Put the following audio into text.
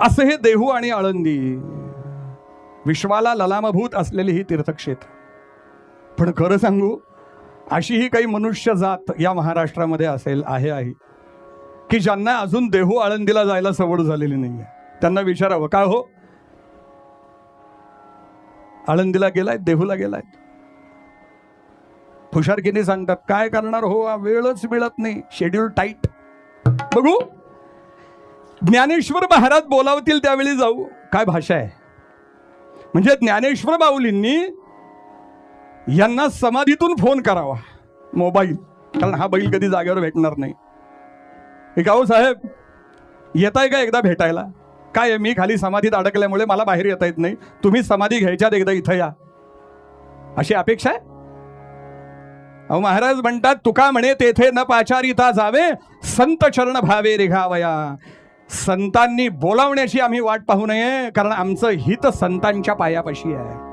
असं हे देहू आणि आळंदी. विश्वाला ललामभूत असलेली ही तीर्थक्षेत्र. पण खरं सांगू अशी ही काही मनुष्य जात या महाराष्ट्रामध्ये असेल आहे आहे. की ज्यांना अजून देहू आळंदीला जायला सवड झालेली नाहीये. त्यांना विचारावं का हो? आळंदीला गेलाय देहूला गेलाय हुशारकीने सांगतात काय करणार हो? वेळच मिळत नाही. शेड्यूल टाईट बघू. ज्ञानेश्वर महाराज बोलावतील त्यावेळी जाऊ. काय भाषा आहे? म्हणजे ज्ञानेश्वर बाऊलींनी यांना समाधीतून फोन करावा. मोबाईल कारण हा बैल कधी जागेवर भेटणार नाही. हे का हो साहेब? येताय का एकदा भेटायला? काय आहे मी खाली समाधीत अडकल्यामुळे मला बाहेर येता येत नाही. तुम्ही समाधी घ्यायच्यात एकदा इथं या. अशी अपेक्षा आहे? अहो महाराज म्हणतात तुका म्हणे तेथे न पाचारिता जावे संत चरण भावे रेघावया. संतांनी बोलावण्याची आम्ही वाट पाहू नये कारण आमचं हित संतांच्या पायापाशी आहे.